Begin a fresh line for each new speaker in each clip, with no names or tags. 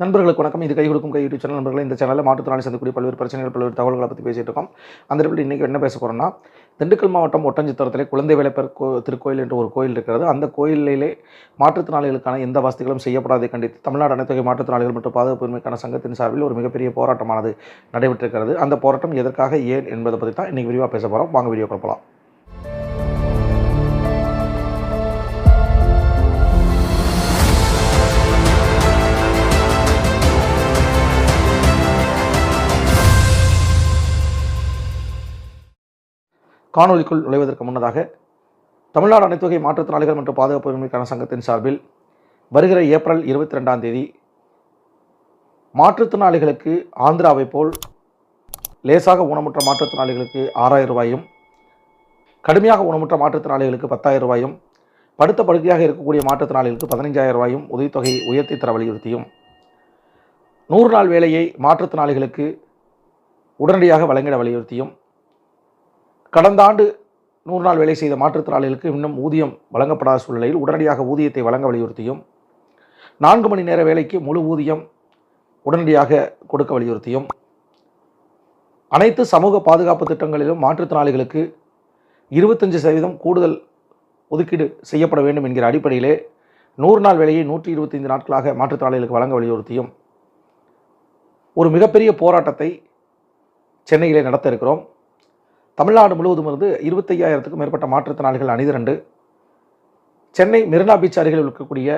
நண்பர்களுக்கு வணக்கம். இது கை கொடுக்கும் கை யூடியூப் சேனல் நண்பர்கள். இந்த சேனலில் மாற்றுத்திறனாளி சந்திக்கூடிய பல்வேறு பிரச்சனைகள் பல்வேறு தகவல்களை பற்றி பேசிட்டு இருக்கோம். அந்த இடத்துல இன்றைக்கி என்ன பேச போகிறோம்னா திண்டுக்கல் மாவட்டம் ஒட்டஞ்சித்தரத்திலே குழந்தை வேலைப்பர் கோ திருக்கோயில் என்று ஒரு கோயில் இருக்கிறது. அந்த கோயிலிலே மாற்றுத்திறனாளிகளுக்கான எந்த வசதிகளும் செய்யப்படாதை கண்டித்து தமிழ்நாடு அனைத்து மாற்றுத்திறனாளிகள் மற்றும் பாதுகாப்பு உரிமைக்கான சங்கத்தின் சார்பில் ஒரு மிகப்பெரிய போராட்டமானது நடைபெற்றிருக்கிறது. அந்த போராட்டம் எதற்காக ஏன் என்பதை பற்றி தான் இன்றைக்கி விரிவாக பேச போகிறோம் வாங்க வீடியோ போகலாம் காணொலிக்குள் நுழைவதற்கு முன்னதாக தமிழ்நாடு அனைத்துகை மாற்றுத்திறனாளிகள் மற்றும் பாதுகாப்பு உரிமைக்கான சங்கத்தின் சார்பில் வருகிற ஏப்ரல் இருபத்தி ரெண்டாம் தேதி மாற்றுத்திறனாளிகளுக்கு ஆந்திராவை போல் லேசாக ஊனமுற்ற மாற்றுத்திறனாளிகளுக்கு ஆறாயிரம் ரூபாயும் கடுமையாக ஊனமுற்ற மாற்றுத்திறனாளிகளுக்கு பத்தாயிரம் ரூபாயும் படுத்த படுக்கையாக இருக்கக்கூடிய மாற்றுத்திறனாளிகளுக்கு பதினைஞ்சாயிரம் ரூபாயும் உதவித்தொகை உயர்த்தி தர வலியுறுத்தியும். நூறு நாள் வேலையை மாற்றுத்திறனாளிகளுக்கு உடனடியாக வழங்கிட வலியுறுத்தியும். கடந்த ஆண்டு நூறு நாள் வேலை செய்த மாற்றுத்திறனாளிகளுக்கு இன்னும் ஊதியம் வழங்கப்படாத சூழ்நிலையில் உடனடியாக ஊதியத்தை வழங்க வலியுறுத்தியும் நான்கு மணி நேர வேலைக்கு முழு ஊதியம் உடனடியாக கொடுக்க வலியுறுத்தியும் அனைத்து சமூக பாதுகாப்பு திட்டங்களிலும் மாற்றுத்திறனாளிகளுக்கு இருபத்தஞ்சு சதவீதம் கூடுதல் ஒதுக்கீடு செய்யப்பட வேண்டும் என்கிற அடிப்படையிலே நூறு நாள் வேலையை நூற்றி இருபத்தைந்து நாட்களாக மாற்றுத்திறனாளிகளுக்கு வழங்க வலியுறுத்தியும் ஒரு மிகப்பெரிய போராட்டத்தை சென்னையிலே நடத்த இருக்கிறோம். தமிழ்நாடு முழுவதும் இருந்து இருபத்தையாயிரத்துக்கும் மேற்பட்ட மாற்றுத்திறனாளிகள் அணிதிரண்டு. சென்னை மெரினா பீச் அருகில் இருக்கக்கூடிய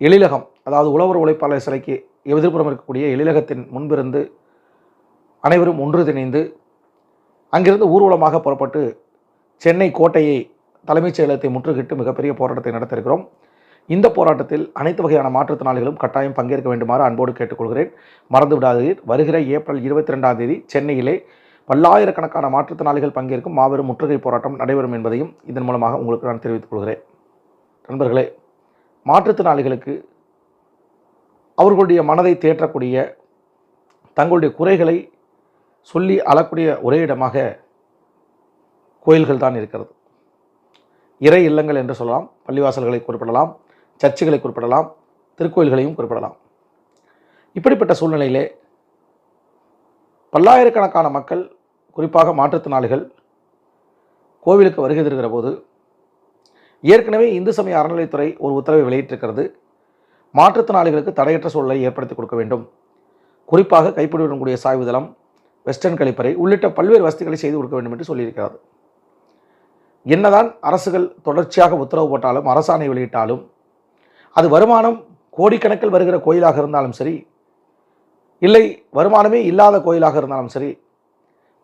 எழிலகம் அதாவது உழவர் உழைப்பாளர் சிலைக்கு எதிர்ப்புறம் இருக்கக்கூடிய எழிலகத்தின் முன்பிருந்து அனைவரும் ஒன்று திணைந்து அங்கிருந்து ஊர்வலமாக புறப்பட்டு சென்னை கோட்டையை தலைமைச் செயலகத்தை முற்றுகிட்டு மிகப்பெரிய போராட்டத்தை நடத்திருக்கிறோம் இந்த போராட்டத்தில் அனைத்து வகையான மாற்றுத்திறனாளிகளும் கட்டாயம் பங்கேற்க வேண்டுமாறு அன்போடு கேட்டுக்கொள்கிறேன். மறந்து விடாதீர். வருகிற ஏப்ரல் இருபத்தி ரெண்டாம் தேதி சென்னையிலே பல்லாயிரக்கணக்கான மாற்றுத்திறனாளிகள் பங்கேற்கும் மாபெரும் முற்றுகை போராட்டம் நடைபெறும் என்பதையும் இதன் மூலமாக உங்களுக்கு நான் தெரிவித்துக் கொள்கிறேன். நண்பர்களே மாற்றுத்திறனாளிகளுக்கு அவர்களுடைய மனதை தேற்றக்கூடிய தங்களுடைய குறைகளை சொல்லி அளக்கூடிய ஒரே இடமாக கோயில்கள் தான் இருக்கிறது. இறை இல்லங்கள் என்று சொல்லலாம் பள்ளிவாசல்களை குறிப்பிடலாம் சர்ச்சுகளை குறிப்பிடலாம் திருக்கோயில்களையும் குறிப்பிடலாம். இப்படிப்பட்ட சூழ்நிலையிலே பல்லாயிரக்கணக்கான மக்கள் குறிப்பாக மாற்றுத்திறனாளிகள் கோவிலுக்கு வருகை தருகிற போது ஏற்கனவே இந்து சமய அறநிலைத்துறை ஒரு உத்தரவை வெளியிட்டிருக்கிறது. மாற்றுத்திறனாளிகளுக்கு தடையற்ற சூழலை ஏற்படுத்தி கொடுக்க வேண்டும். குறிப்பாக கைப்பிடிவிடக்கூடிய சாய்வுதளம் வெஸ்டர்ன் கழிப்பறை உள்ளிட்ட பல்வேறு வசதிகளை செய்து கொடுக்க வேண்டும் என்று சொல்லியிருக்கிறது. என்னதான் அரசுகள் தொடர்ச்சியாக உத்தரவு போட்டாலும் அரசாணை வெளியிட்டாலும் அது வருமானம் கோடிக்கணக்கில் வருகிற கோயிலாக இருந்தாலும் சரி இல்லை வருமானமே இல்லாத கோயிலாக இருந்தாலும் சரி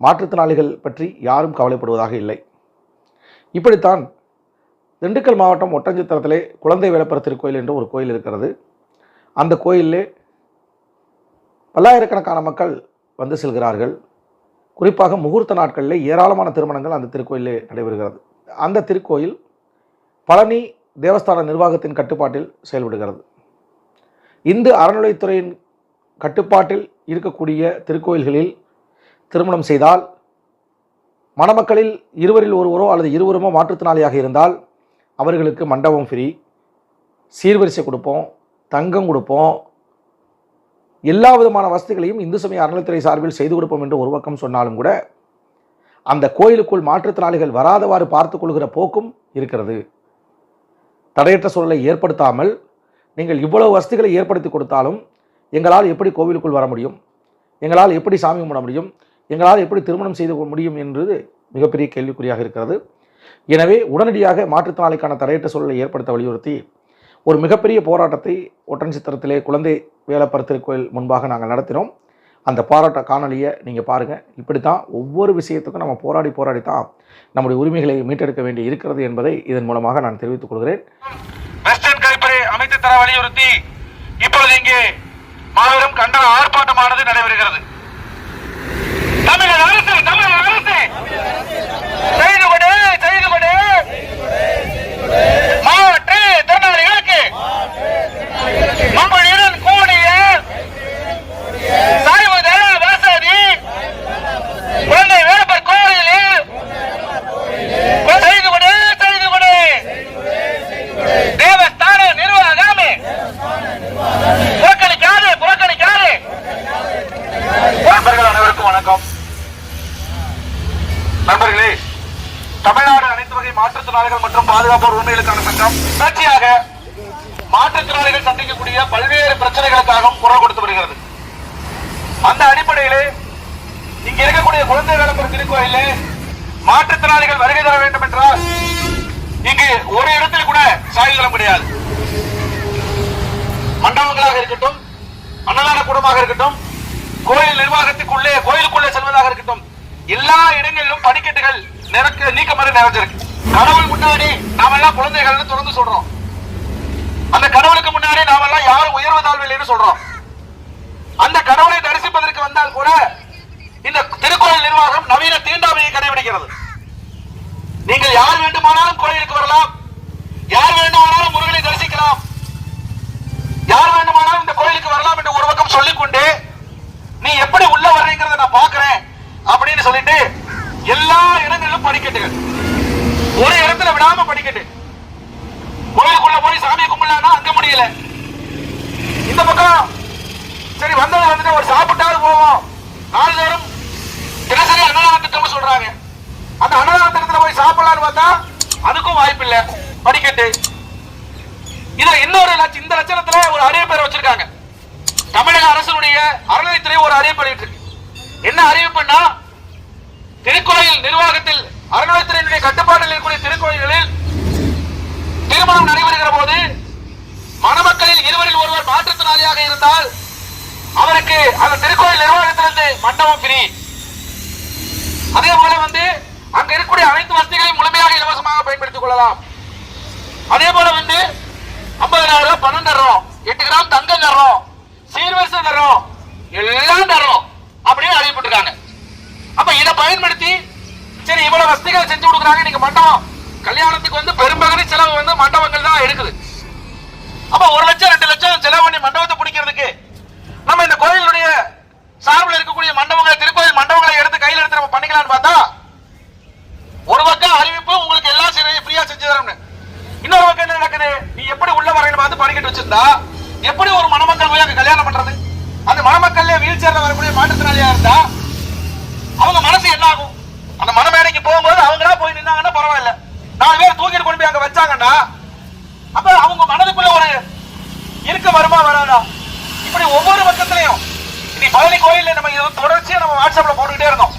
மாற்றுத்திறனாளிகள் பற்றி யாரும் கவலைப்படுவதாக இல்லை. இப்படித்தான் திண்டுக்கல் மாவட்டம் ஒட்டஞ்சித்திரத்திலே குழந்தை விளப்பர திருக்கோயில் என்று ஒரு கோயில் இருக்கிறது. அந்த கோயிலே பல்லாயிரக்கணக்கான மக்கள் வந்து செல்கிறார்கள். குறிப்பாக முகூர்த்த நாட்களில் ஏராளமான திருமணங்கள் அந்த திருக்கோயிலே நடைபெறுகிறது. அந்த திருக்கோயில் பழனி தேவஸ்தான நிர்வாகத்தின் கட்டுப்பாட்டில் செயல்படுகிறது. இந்து அறநிலைத்துறையின் கட்டுப்பாட்டில் இருக்கக்கூடிய திருக்கோயில்களில் திருமணம் செய்தால் மணமக்களில் இருவரில் ஒருவரோ அல்லது இருவருமோ மாற்றுத்திறனாளியாக இருந்தால் அவர்களுக்கு மண்டபம் ஃப்ரீ சீர்வரிசை கொடுப்போம் தங்கம் கொடுப்போம். எல்லா விதமான வசதிகளையும் இந்து சமய அறநிலைத்துறை சார்பில் செய்து கொடுப்போம் என்று ஒரு பக்கம் சொன்னாலும் கூட அந்த கோயிலுக்குள் மாற்றுத்திறனாளிகள் வராதவாறு பார்த்து கொள்கிற போக்கும் இருக்கிறது. தடையற்ற சூழலை ஏற்படுத்தாமல் நீங்கள் இவ்வளவு வசதிகளை ஏற்படுத்தி கொடுத்தாலும் எங்களால் எப்படி கோவிலுக்குள் வர முடியும்? எங்களால் எப்படி சாமி கும்பிட முடியும்? எங்களால் எப்படி திருமணம் செய்து கொள்ள முடியும் என்பது மிகப்பெரிய கேள்விக்குறியாக இருக்கிறது. எனவே உடனடியாக மாற்றுத்திறனாளிக்கான தடையற்ற சூழலை ஏற்படுத்த வலியுறுத்தி ஒரு மிகப்பெரிய போராட்டத்தை ஒற்றன் சித்திரத்திலே குழந்தை வேலப்பர் திருக்கோயில் முன்பாக நாங்கள் நடத்தினோம். அந்த போராட்ட காணொலியை நீங்கள் பாருங்கள் இப்படி தான் ஒவ்வொரு விஷயத்துக்கும் நம்ம போராடி போராடி தான் நம்முடைய உரிமைகளை மீட்டெடுக்க வேண்டி இருக்கிறது என்பதை இதன் மூலமாக நான் தெரிவித்துக் கொள்கிறேன்.
அமைத்து தர வலியுறுத்தி இப்பொழுது இங்கே மாபெரும் கண்டன ஆர்ப்பாட்டமானது நடைபெறுகிறது. தமிழக அரசு தமிழக அரசு! செய்து கொடு மாற்று திறனாளிகளுக்கு மம்பளியுடன் கூடிய சாய்வுதள வசதி குழந்தை வேலப்பர் கோயிலில் செய்து கொடு செய்து கொடு தேவஸ்தான நிர்வாகமே மாற்றுத்திறனாளிகள் மற்றும் பாதுகாப்போர் உரிமைகளுக்கான சங்கம் தொடர்ச்சியாக மாற்றுத்திறனாளிகள் சந்திக்கக்கூடிய பல்வேறு பிரச்சனைகளுக்காகவும் குரல் கொடுத்து வருகிறது. அந்த அடிப்படையிலே இங்க இருக்கக்கூடிய குழந்தை வேலப்பர் திருக்கோயிலே மாற்றுத்திறனாளிகள் வருகை தர வேண்டும் என்றால் இங்கு ஒரு இடத்தில் கூட சாயுதளம் கிடையாது மண்டபங்களாக இருக்கட்டும் அன்னதான கூடமாக இருக்கட்டும் கோயில் நிர்வாகத்துக்குள்ளே கோயிலுக்குள்ளே செல்வதாக இருக்கட்டும் எல்லா இடங்களிலும் படிக்கட்டுகள் நிறக்க நீக்கமறை நிறைஞ்சிருக்கு. கடவுள் முன்னாடி நாம எல்லாம் குழந்தைகள்னு தொடர்ந்து சொல்றோம். அந்த கடவுளுக்கு முன்னாடி நாம எல்லாம் யாரும் உயர்வு தாழ்வு இல்லைன்னு சொல்றோம். அந்த கடவுளை தரிசிப்பதற்கு வந்தால் கூட இந்த திருக்கோயில் நிர்வாகம் நவீன தீண்டாமையை கடைபிடிக்கிறது. நீங்கள் யார் வேண்டுமானாலும் கோயிலுக்கு வரலாம். யார் வேண்டுமானாலும் முருகனை தரிசிக்கலாம். யார் வேண்டுமானாலும் இந்த கோயிலுக்கு வரலாம் என்று ஒரு பக்கம் சொல்லிக்கொண்டு நீ எப்படி உள்ள வர்றீங்கிறத நான் பாக்குறேன் அப்படின்னு சொல்லிட்டு எல்லா இடங்களிலும் படிக்கட்டுகள். ஒரு இடத்துல விடாம படிக்கட்டு. கோயிலுக்குள்ள போய் சாமி கும்பிடலாம் அங்க முடியல. இந்த பக்கம். சரி வந்தது வந்துட்டு ஒரு சாப்பிட்டாவது போவோம். நேரம் தினசரி அன்னதான திட்டம்னு சொல்றாங்க. அந்த அன்னதான திட்டத்துல போய் சாப்பிடலாம்னு பார்த்தா அதுக்கும் வாய்ப்பு இல்ல. படிக்கட்டு. இதுல இன்னொரு லட்சம் இந்த லட்சணத்துல ஒரு அறிவிப்பேர் வச்சிருக்காங்க. தமிழக அரசுடைய அறநிலைத்துறை ஒரு அறிவிப்பு வெளியிட்டிருக்கு என்ன அறிவிப்புன்னா திருக்கோயில் நிர்வாகத்தில் அறநிலைத்துறையினுடைய கட்டுப்பாட்டில் இருக்கக்கூடிய திருக்கோயில்களில் திருமணம் நடைபெறுகிற போது மணமக்களில் இருவரில் ஒருவர் மாற்றுத்திறனாளியாக இருந்தால் அவருக்கு அந்த திருக்கோயில் நிர்வாகத்திலிருந்து மண்டபம் ஃப்ரீ அதே போல வந்து அங்க இருக்கக்கூடிய அனைத்து வசதிகளையும் முழுமையாக இலவசமாக பயன்படுத்திக் கொள்ளலாம். அதே போல வந்து ஐம்பதாயிரம் ரூபாய் பணம் தர்றோம். எட்டு கிராம் தங்கம் தர்றோம். சீர்வரிசை தர்றோம். எல்லாம் தர்றோம் அப்படின்னு அறிவிப்பிட்டிருக்காங்க அப்ப இதை பயன்படுத்தி சரி இவ்வளவு வசதிகள் செஞ்சு கொடுக்குறாங்க நீங்க மண்டபம். கல்யாணத்துக்கு வந்து பெரும்பகுதி செலவு வந்து மண்டபங்கள் தான் எடுக்குது. அப்ப ஒரு லட்சம் ரெண்டு லட்சம் செலவு பண்ணி மண்டபத்தை பிடிக்கிறதுக்கு நம்ம இந்த கோயிலுடைய சார்பில் இருக்கக்கூடிய மண்டபங்களை திருக்கோயில் மண்டபங்களை எடுத்து கையில் எடுத்து நம்ம பண்ணிக்கலாம்னு பார்த்தா ஒரு பக்கம் அறிவிப்பு உங்களுக்கு எல்லாம் சரி ஃப்ரீயா செஞ்சு தரோம்னு இன்னொரு பக்கம் என்ன நடக்குது? நீ எப்படி உள்ள வரேன்னு பார்த்து படிக்கட்டு வச்சிருந்தா எப்படி ஒரு மணமக்கள் போய் அங்க கல்யாணம் பண்றது? அந்த மணமக்கள்ல வீல் சேர்ல வரக்கூடிய மாற்றுத்திறனாளியா இருந்தா அவங்க மனசு என்ன ஆகும்? அந்த மணமேடைக்கு போகும்போது அவங்களா போய் நின்னாங்கன்னா பரவாயில்ல. நாலு பேர் தூக்கிட்டு கொண்டு போய் அங்க வச்சாங்கன்னா அப்ப அவங்க மனதுக்குள்ள ஒரு இருக்க வருமா வராதா? இப்படி ஒவ்வொரு பக்கத்திலையும் இனி பழனி கோயில்ல நம்ம இது தொடர்ச்சியா நம்ம வாட்ஸ்அப்ல போட்டுக்கிட்டே இருந்தோம்.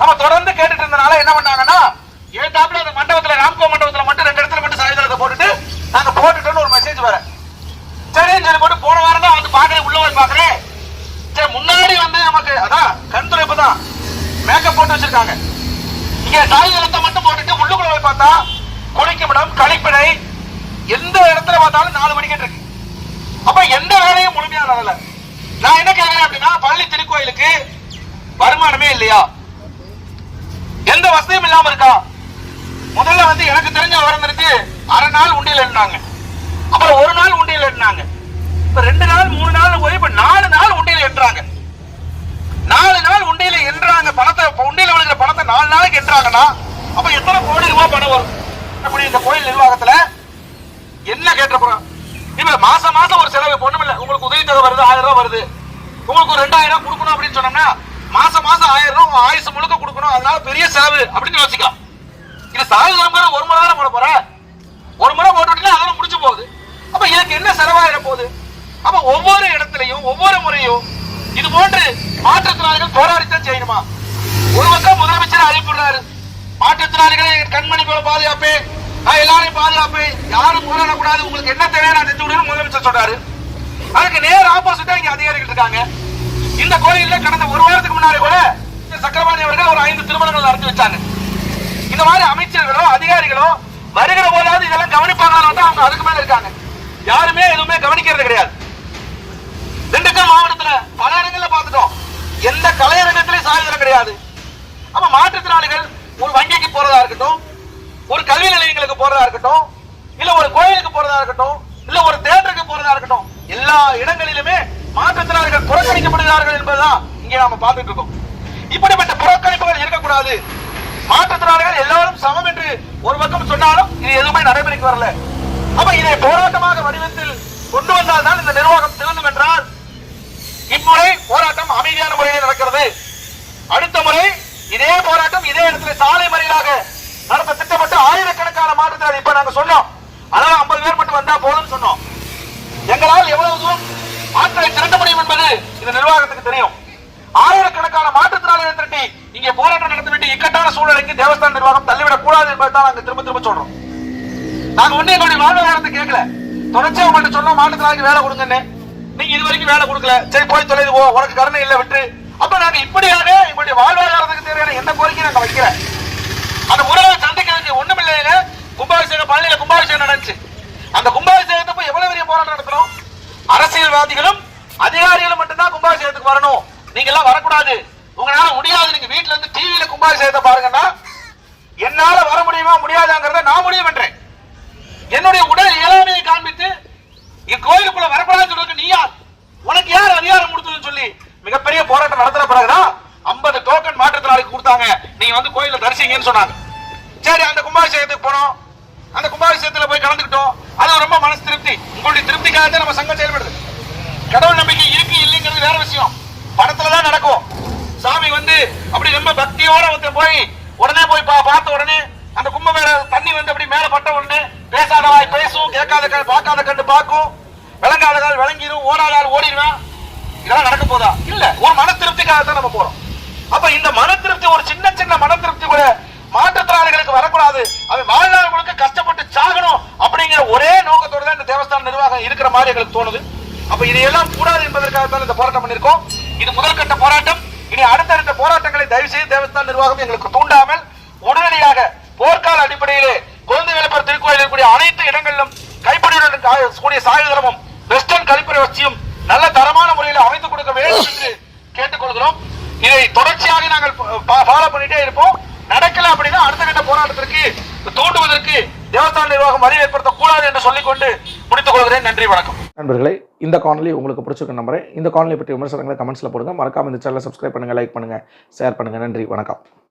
நம்ம தொடர்ந்து கேட்டுட்டு இருந்தனால என்ன பண்ணாங்கன்னா ஏத்தாப்புல அந்த மண்டபத்துல ராம்கோ மண்டபத்துல மட்டும் ரெண்டு இடத்துல மட்டும் சாயுதளத்தை போட்டுட்டு நாங்க போட்டுட்டோம்னு ஒரு மெசேஜ் வர. சரின்னு சொல்லி போட்டு போன வாரம் தான் வந்து பாக்குறேன் உள்ள வந்து பாக்குறேன். சரி முன்னாடி வந்து நமக்கு அதான் கண் துடைப்பு தான். மேக்கப் போட்டு வச்சிருக்காங்க. இங்க சாயுதளத்தை மட்டும் போட்டுட்டு உள்ளுக்குள்ள போய் பார்த்தா குளிக்குமிடம் கழிப்பிடை எந்த இடத்துல பார்த்தாலும் நாலு மணிக்கிட்டு இருக்கு. அப்ப எந்த வேலையும் முழுமையா நடக்கல. நான் என்ன கேட்கிறேன் அப்படின்னா பள்ளி திருக்கோயிலுக்கு வருமானமே இல்லையா? எந்த வசதியும் இல்லாம இருக்கா? முதல்ல வந்து எனக்கு தெரிஞ்ச விவரம் இருக்கு. அரை நாள் உண்டியில் இருந்தாங்க அப்புறம் ஒரு நாள் உண்டியில் இருந்தாங்க இப்ப ரெண்டு நாள் மூணு நாள் போய் இப்ப நாலு நாள் உண்டியில் என்றாங்க நாலு நாள் உண்டியில் என்றாங்க பணத்தை உண்டியில் நாலு நாளைக்கு எட்டுறாங்கன்னா அப்ப எத்தனை கோடி ரூபாய் பணம் வரும்? அப்படி இந்த கோயில் நிர்வாகத்துல என்ன கேட்ட போறோம்? இப்ப மாசம் மாசம் ஒரு செலவு பொண்ணும் இல்ல. உங்களுக்கு உதவி வருது ஆயிரம் ரூபாய் வருது. உங்களுக்கு ஒரு ரெண்டாயிரம் ரூபாய் கொடுக்கணும் அப்படின்னு சொன்னோம்னா மாசம் மாசம் ஆயிரம் ரூபாய் உங்க ஆயுசு முழுக்க கொடுக்கணும். அதனால பெரிய செலவு அப்படின்னு யோசிக்கலாம். இது சாயுதம்ங்கிற ஒரு முறை தானே போட போற. ஒரு முறை போட்டுட்டா அதெல்லாம் முடிச்சு போகுது. அப்ப எனக்கு என்ன செலவாயிட போகுது? அப்ப ஒவ்வொரு இடத்துலயும் ஒவ்வொரு முறையும் இது போன்று மாற்றுத்திறனாளிகள் போராடித்தான் செய்யணுமா? ஒரு பக்கம் முதலமைச்சர் அறிவிப்படுறாரு மாற்றுத்திறனாளிகளை கண்மணி போல பாதுகாப்பு. நான் எல்லாரையும் பாதுகாப்பு. யாரும் போராடக்கூடாது. உங்களுக்கு என்ன தேவை நான் செஞ்சு விடுன்னு முதலமைச்சர் சொல்றாரு. அதுக்கு நேர் ஆப்போசிட்டா இங்க அதிகாரிகள் இருக்காங்க. இந்த கோயில்ல கடந்த ஒரு வாரத்துக்கு முன்னாடி கூட சக்கரபாணி அவர்கள் ஒரு ஐந்து திருமணங்கள் நடத்தி வச்சாங்க. இந்த மாதிரி அமைச்சர்களோ அதிகாரிகளோ வருகிற போதாவது இதெல்லாம் கவனிப்பாங்கன்னு அவங்க அதுக்கு மேல இருக்காங்க. யாருமே எதுவுமே கவனிக்கிறது கிடையாது. திண்டுக்கல் மாவட்டத்துல பல இடங்கள்ல பார்த்துட்டோம். எந்த கலையரங்கத்திலையும் சாயுதம் கிடையாது. அப்ப மாற்றுத்திறனாளிகள் ஒரு வங்கிக்கு போறதா இருக்கட்டும் ஒரு கல்வி நிலையங்களுக்கு போறதா இருக்கட்டும் இல்ல ஒரு கோயிலுக்கு போறதா இருக்கட்டும் இல்ல ஒரு தேட்டருக்கு போறதா இருக்கட்டும் எல்லா இடங்களிலுமே மாற்றுத்திறனாளிகள் புறக்கணிக்கப்படுகிறார்கள் என்பதுதான் இங்கே நாம பார்த்துட்டு இருக்கோம். இப்படிப்பட்ட புறக்கணிப்புகள் இருக்கக்கூடாது. மாற்றுத்திறனாளிகள் எல்லாரும் சமம் என்று ஒரு பக்கம் சொன்னாலும் இது எதுவுமே நடைமுறைக்கு வரல. அப்ப இதை போராட்டமாக வடிவத்தில் கொண்டு வந்தால் தான் இந்த நிர்வாகம் திருந்தும் என்றால் இம்முறை போராட்டம் அமைதியான முறையில் நடக்கிறது. அடுத்த முறை இதே போராட்டம் இதே இடத்துல சாலை மறியலாக நடத்த திட்டமிட்டு ஆயிரக்கணக்கான மாற்றுத்திறனாளி இப்ப நாங்க சொன்னோம். அதாவது ஐம்பது பேர் மட்டும் வந்தா போதும்னு சொன்னோம். எங்களால் எவ்வளவு தூரம் ஆட்களை திரட்ட முடியும் என்பது இந்த நிர்வாகத்துக்கு தெரியும். ஆயிரக்கணக்கான மாற்றுத்திறனாளிகளை திரட்டி இங்கே போராட்டம் நடத்திவிட்டு இக்கட்டான சூழ்நிலைக்கு தேவஸ்தான நிர்வாகம் தள்ளிவிடக் கூடாது என்பதுதான் நாங்க திரும்ப திரும்ப சொல்றோம். நாங்க ஒண்ணு எங்களுடைய வாழ்வாதாரத்தை கேட்கல. தொடர்ச்சியா உங்கள்ட்ட சொன்னோம் மாற்றுத்திறனாளிக்கு வேலை கொடுங்கன்னு. நீங்க இது வரைக்கும் வேலை கொடுக்கல. சரி போய் தொலைது போ. உனக்கு கருணை இல்லை விட்டு அப்ப நாங்க இப்படியாக எங்களுடைய வாழ்வாதாரத்துக்கு தேவையான எந்த கோரிக்கையும் நாங்க வைக்கல. அந்த உறவை சந்திக்கிறதுக்கு ஒண்ணும் இல்லைங்க கும்பாபிஷேகம் பழனியில கும்பாபிஷேகம் நடந்துச்சு. அந்த கும்பாபிஷேகத்தை போய் எவ்வளவு பெரிய போராட்டம் நடத்துறோம் அரசியல்வாதிகளும் அதிகாரிகளும் மட்டும்தான் கும்பாபிஷேகத்துக்கு வரணும். நீங்க எல்லாம் வரக்கூடாது. உங்களால முடியாது. நீங்க வீட்டுல இருந்து டிவியில கும்பாபிஷேகத்தை பாருங்கன்னா என்னால வர முடியுமா முடியாதாங்கிறத நான் முடிவு பண்றேன். என்னுடைய உடல் இயலாமையை காண்பித்து என் கோயிலுக்குள்ள வரக்கூடாதுன்னு சொல்றதுக்கு நீ யார்? உனக்கு யார் அதிகாரம் கொடுத்ததுன்னு சொல்லி மிகப்பெரிய போராட்டம் நடத்தின பிறகுதான் 50 டோக்கன் மாற்றுத்திறனாளிக்கு கொடுத்தாங்க. நீங்க வந்து கோயில தரிசிங்கன்னு சொன்னாங்க. சரி அந்த கும்பாபிஷேகத்துக்கு போனோம். அந்த கும்பாபிஷேகத்துல போய் கலந்துக்கிட்டோம். அது ரொம்ப மனசு திருப்தி. உங்களுடைய திருப்திக்காக தான் நம்ம சங்கம் செயல்படுது. கடவுள் நம்பிக்கை இருக்கு இல்லைங்கிறது வேற விஷயம். படத்துல தான் நடக்கும். சாமி வந்து அப்படி ரொம்ப பக்தியோட வந்து போய் உடனே போய் பா- பார்த்த உடனே அந்த கும்ப மேல தண்ணி வந்து அப்படி மேல பட்ட உடனே பேசாத வாய் பேசும் கேட்காத கண் பார்க்காத கண்டு பார்க்கும். விளங்காத கால் விளங்கிடும் ஓடாத ஆள் ஓடிடுவேன். இதெல்லாம் நடக்க போதா? இல்ல. ஒரு மன திருப்திக்காக தான் நம்ம போறோம். அப்ப இந்த மன திருப்தி ஒரு சின்ன சின்ன மன திருப்தி கூட மாற்றுத்திறனாளிகளுக்கு வரக்கூடாது. அவன் வாழ்நாள் முழுக்க கஷ்டப்பட்டு சாகணும் அப்படிங்கிற ஒரே நோக்கத்தோட தான் இந்த தேவஸ்தான நிர்வாகம் இருக்கிற மாதிரி எங்களுக்கு தோணுது. அப்ப இதையெல்லாம் கூடாது என்பதற்காக தான் இந்த போராட்டம் பண்ணிருக்கோம் இது முதல் கட்ட போராட்டம். இனி அடுத்தடுத்த போராட்டங்களை தயவு செய்து தேவஸ்தான நிர்வாகம் எங்களுக்கு தூண்டாமல் உடனடியாக போர்க்கால அடிப்படையிலே குழந்தை விளப்பர் திருக்கோயில் இருக்கக்கூடிய அனைத்து இடங்களிலும் கைப்படியுடன் கூடிய சாயுதளமும் வெஸ்டர்ன் கழிப்பறை வசியும் நல்ல தரமான முறையில் அமைத்துக் கொடுக்க வேண்டும் என்று கேட்டுக்கொள்கிறோம். இதை தொடர்ச்சியாக நாங்கள் ஃபாலோ பண்ணிட்டே இருப்போம். நடக்கல அப்படின்னா அடுத்த கட்ட போராட்டத்திற்கு தூண்டுவதற்கு தேவஸ்தான நிர்வாகம் வழி ஏற்படுத்த கூடாது என்று சொல்லிக்கொண்டு முடித்துக் கொள்கிறேன். நன்றி வணக்கம்.
நண்பர்களே இந்த காணொலி உங்களுக்கு பிடிச்சிருக்க நம்புறேன். இந்த காணொலி பற்றி விமர்சனங்களை கமெண்ட்ஸில் போடுங்க. மறக்காம இந்த சேனலை சப்ஸ்கிரைப் பண்ணுங்கள் லைக் பண்ணுங்கள் ஷேர் பண்ணுங்கள் நன்றி வணக்கம்.